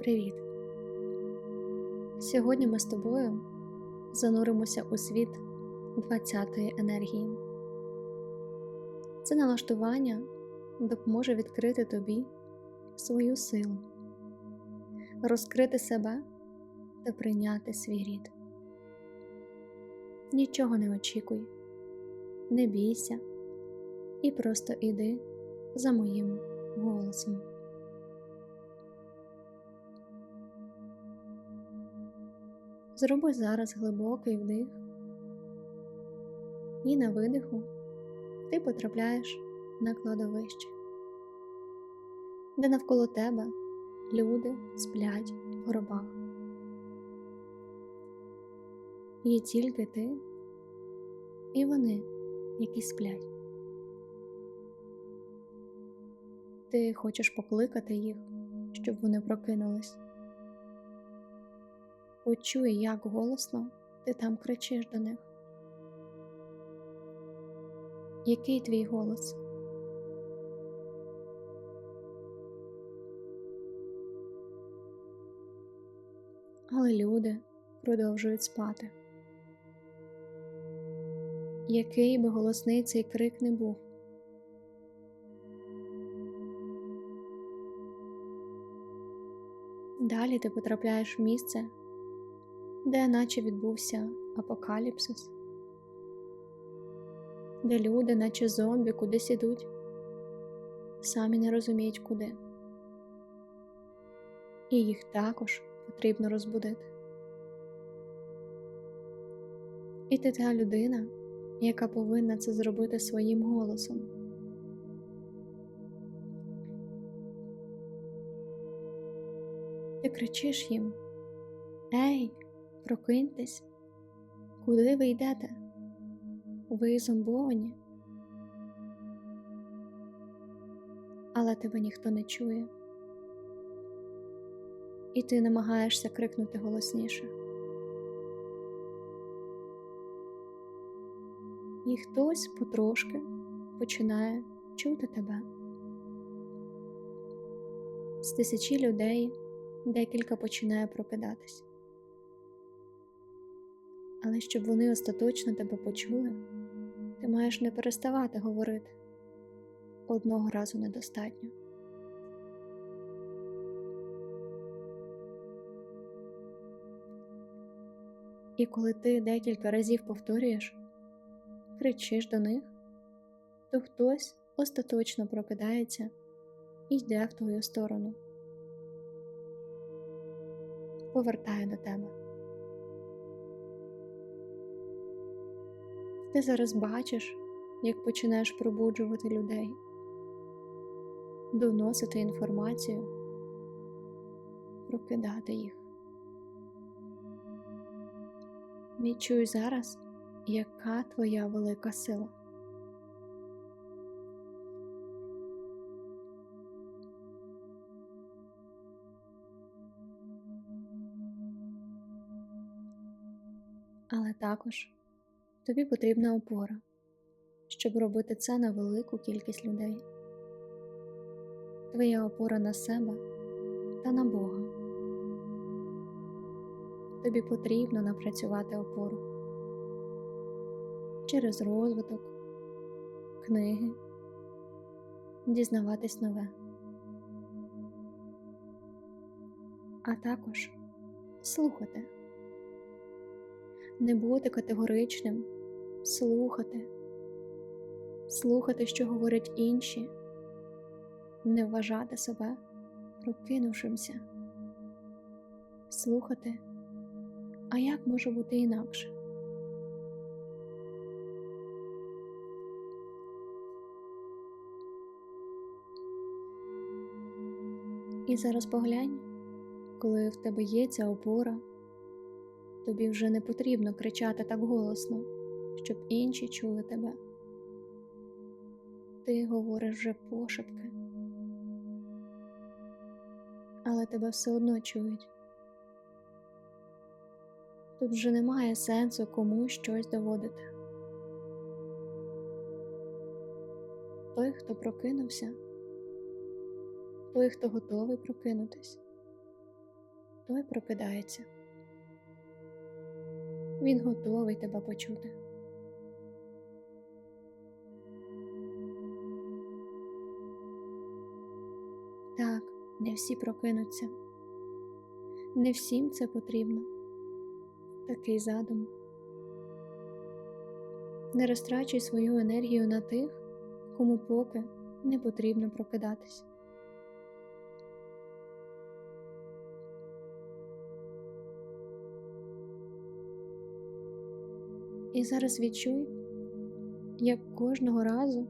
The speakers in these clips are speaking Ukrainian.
Привіт! Сьогодні ми з тобою зануримося у світ 20-ї енергії. Це налаштування допоможе відкрити тобі свою силу, розкрити себе та прийняти свій рід. Нічого не очікуй, не бійся і просто іди за моїм голосом. Зроби зараз глибокий вдих, і на видиху ти потрапляєш на кладовище, де навколо тебе люди сплять в гробах. Є тільки ти і вони, які сплять. Ти хочеш покликати їх, щоб вони прокинулись. Почуй, як голосно ти там кричиш до них. Який твій голос? Але люди продовжують спати. Який би голосний цей крик не був. Далі ти потрапляєш в місце, де наче відбувся апокаліпсис, де люди, наче зомбі, кудись ідуть, самі не розуміють куди. І їх також потрібно розбудити. І ти та людина, яка повинна це зробити своїм голосом. Ти кричиш їм Ей, прокиньтесь, куди ви йдете? Ви зомбовані, але тебе ніхто не чує, і ти намагаєшся крикнути голосніше. І хтось потрошки починає чути тебе. З тисячі людей декілька починає прокидатись. Але щоб вони остаточно тебе почули, ти маєш не переставати говорити. Одного разу недостатньо. І коли ти декілька разів повторюєш, кричиш до них, то хтось остаточно прокидається і йде в твою сторону, повертає до тебе. Ти зараз бачиш, як починаєш пробуджувати людей, доносити інформацію, прокидати їх. Відчуй зараз, яка твоя велика сила. Але також тобі потрібна опора, щоб робити це на велику кількість людей. Твоя опора на себе та на Бога. Тобі потрібно напрацювати опору через розвиток, книги, дізнаватись нове, а також слухати не бути категоричним, слухати, слухати, що говорять інші, не вважати себе прокинувшимся, слухати, а як може бути інакше? І зараз поглянь, коли в тебе є ця опора. Тобі вже не потрібно кричати так голосно, щоб інші чули тебе. Ти говориш вже пошепки, але тебе все одно чують. Тут вже немає сенсу комусь щось доводити. Той, хто прокинувся, той, хто готовий прокинутись, той прокидається. Він готовий тебе почути. Так, не всі прокинуться. Не всім це потрібно. Такий задум. Не розтрачуй свою енергію на тих, кому поки не потрібно прокидатись. І зараз відчуй, як кожного разу,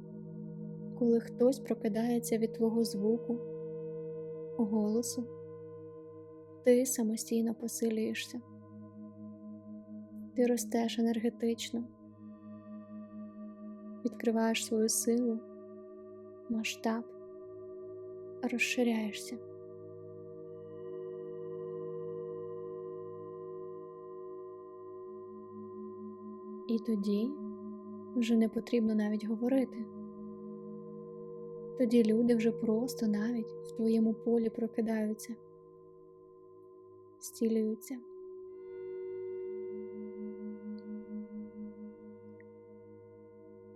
коли хтось прокидається від твого звуку, голосу, ти самостійно посилюєшся, ти ростеш енергетично, відкриваєш свою силу, масштаб, розширяєшся. І тоді вже не потрібно навіть говорити. Тоді люди вже просто навіть в твоєму полі прокидаються, зцілюються.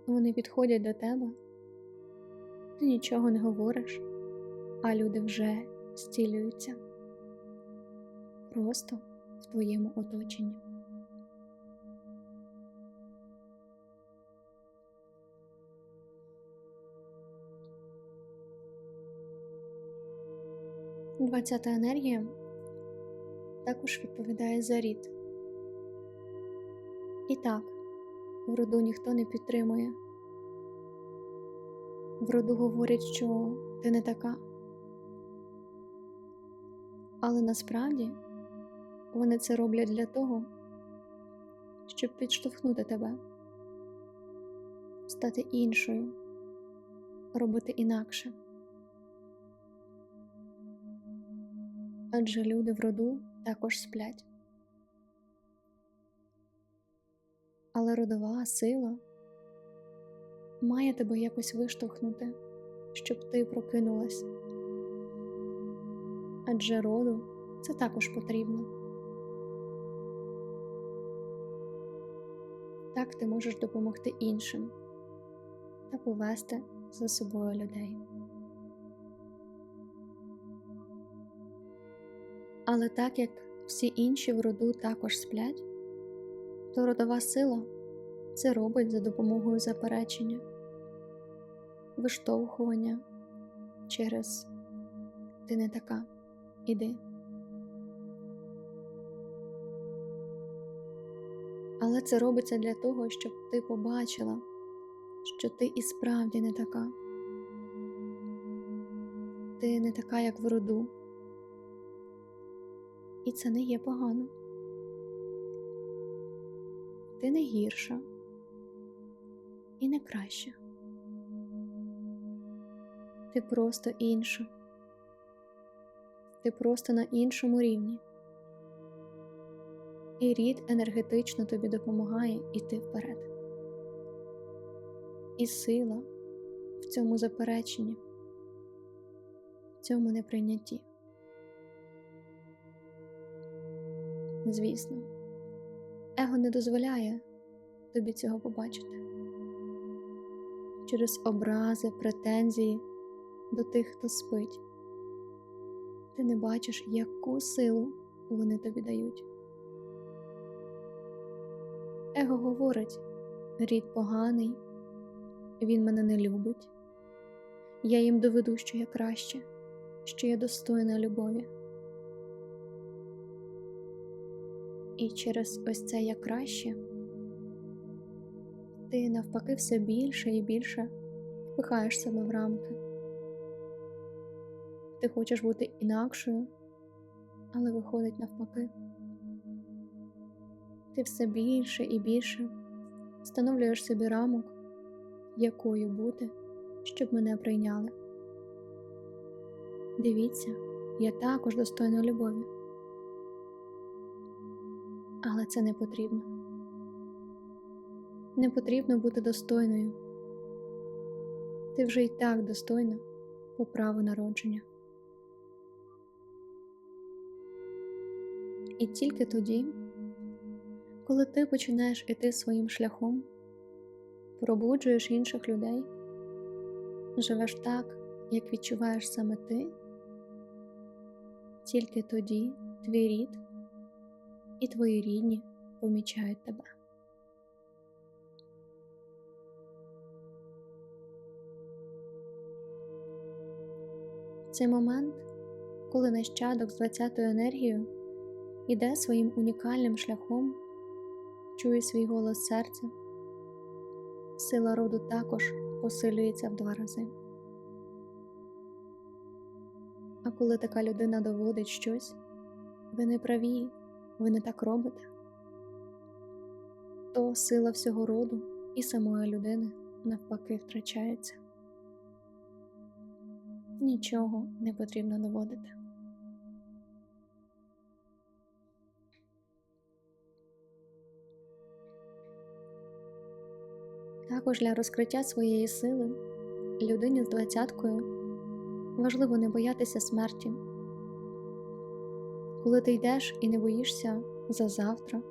Вони підходять до тебе, ти нічого не говориш, а люди вже зцілюються просто в твоєму оточенні. Двадцята енергія також відповідає за рід. І так, в роду ніхто не підтримує. В роду говорять, що ти не така. Але насправді вони це роблять для того, щоб підштовхнути тебе, стати іншою, робити інакше. Адже люди в роду також сплять. Але родова сила має тебе якось виштовхнути, щоб ти прокинулась. Адже роду це також потрібно. Так ти можеш допомогти іншим та повести за собою людей. Але так як всі інші в роду також сплять, то родова сила це робить за допомогою заперечення, виштовхування через ти не така, іди. Але це робиться для того, щоб ти побачила, що ти і справді не така. Ти не така, як в роду і це не є погано. Ти не гірша і не краща. Ти просто інша. Ти просто на іншому рівні. І рід енергетично тобі допомагає йти вперед. І сила в цьому запереченні, в цьому неприйнятті. Звісно, его не дозволяє тобі цього побачити через образи, претензії до тих, хто спить. Ти не бачиш, яку силу вони тобі дають. Его говорить рід поганий, він мене не любить, я їм доведу, що я краще, що я достойна любові. І через ось це як краще ти навпаки все більше і більше впихаєш себе в рамки. Ти хочеш бути інакшою, але виходить навпаки. Ти все більше і більше встановлюєш собі рамок, якою бути, щоб мене прийняли. Дивіться, я також достойна любові але це не потрібно. Не потрібно бути достойною. Ти вже й так достойна по праву народження. І тільки тоді, коли ти починаєш іти своїм шляхом, пробуджуєш інших людей, живеш так, як відчуваєш саме ти, тільки тоді твій рід і твої рідні помічають тебе. Цей момент, коли нащадок з 20-ю енергією іде своїм унікальним шляхом, чує свій голос серця, сила роду також посилюється в два рази. А коли така людина доводить щось, ви не праві, ви не так робите, то сила всього роду і самої людини навпаки втрачається. Нічого не потрібно доводити. Також для розкриття своєї сили людині з двадцяткою важливо не боятися смерті. Коли ти йдеш і не боїшся за завтра,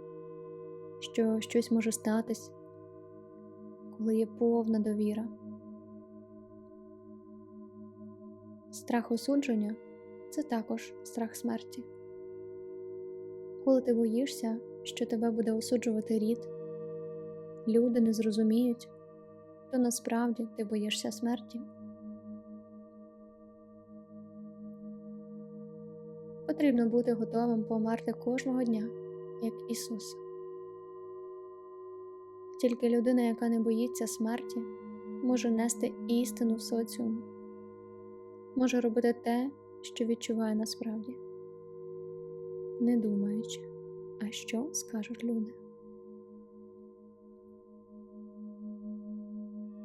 що щось може статись, коли є повна довіра. Страх осудження це також страх смерті. Коли ти боїшся, що тебе буде осуджувати рід, люди не зрозуміють, то насправді ти боїшся смерті. Потрібно бути готовим померти кожного дня, як Ісус. Тільки людина, яка не боїться смерті, може нести істину в соціум, може робити те, що відчуває насправді, не думаючи, а що скажуть люди.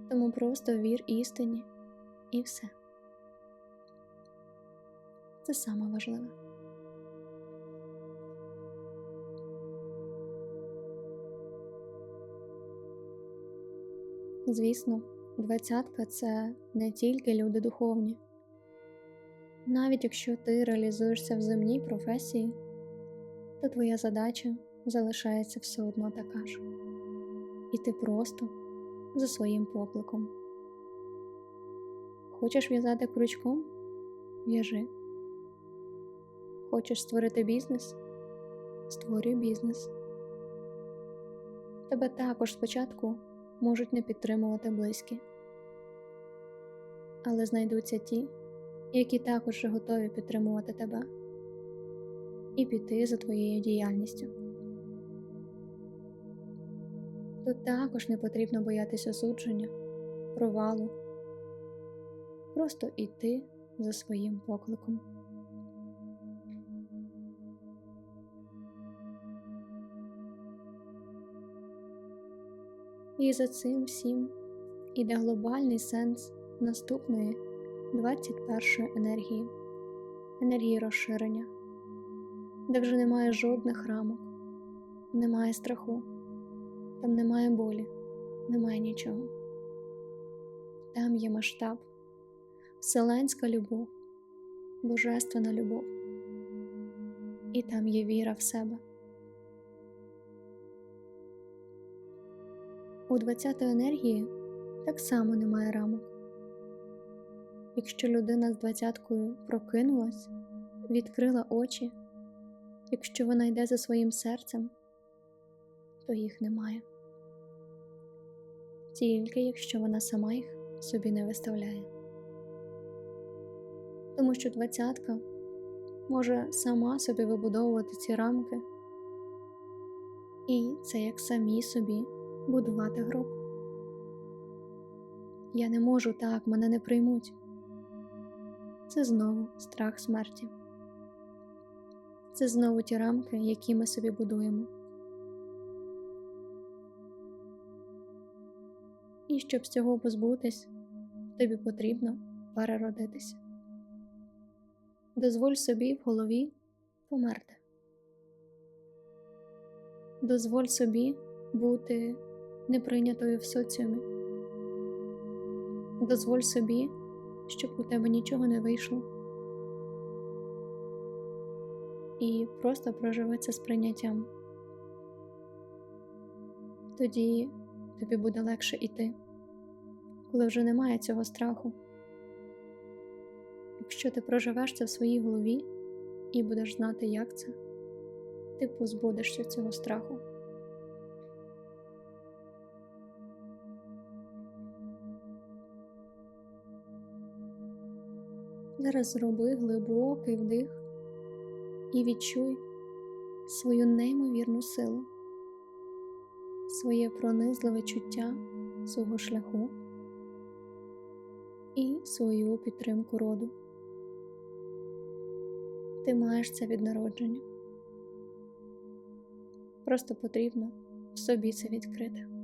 Тому просто вір істині і все. Це саме важливе. Звісно, двадцятка це не тільки люди духовні. Навіть якщо ти реалізуєшся в земній професії, то твоя задача залишається все одно така ж. І ти просто за своїм покликом. Хочеш в'язати крючком? В'яжи. Хочеш створити бізнес? Створюй бізнес. Тебе також спочатку можуть не підтримувати близькі, але знайдуться ті, які також готові підтримувати тебе і піти за твоєю діяльністю. Тут також не потрібно боятися осудження, провалу, просто йти за своїм покликом. І за цим всім іде глобальний сенс наступної 21 енергії, енергії розширення, де вже немає жодних рамок, немає страху, там немає болі, немає нічого. Там є масштаб, вселенська любов, божественна любов, і там є віра в себе. 20-ї енергії так само немає рамок. Якщо людина з двадцяткою прокинулась, відкрила очі, якщо вона йде за своїм серцем, то їх немає. Тільки якщо вона сама їх собі не виставляє. Тому що двадцятка може сама собі вибудовувати ці рамки, і це як самі собі будувати гроб. Я не можу так, мене не приймуть. Це знову страх смерті. Це знову ті рамки, які ми собі будуємо. І щоб з цього позбутись, тобі потрібно переродитися. Дозволь собі в голові померти. Дозволь собі бути неприйнятою в соціумі. Дозволь собі, щоб у тебе нічого не вийшло. і просто проживи це з прийняттям. Тоді тобі буде легше йти, коли вже немає цього страху. Якщо ти проживеш це в своїй голові і будеш знати, як це, ти позбудешся цього страху. Зараз зроби глибокий вдих і відчуй свою неймовірну силу, своє пронизливе чуття свого шляху і свою підтримку роду. Ти маєш це від народження. Просто потрібно в собі це відкрити.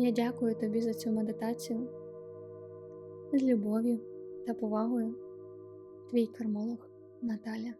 Я дякую тобі за цю медитацію з любов'ю та повагою. Твій кармолог Наталя.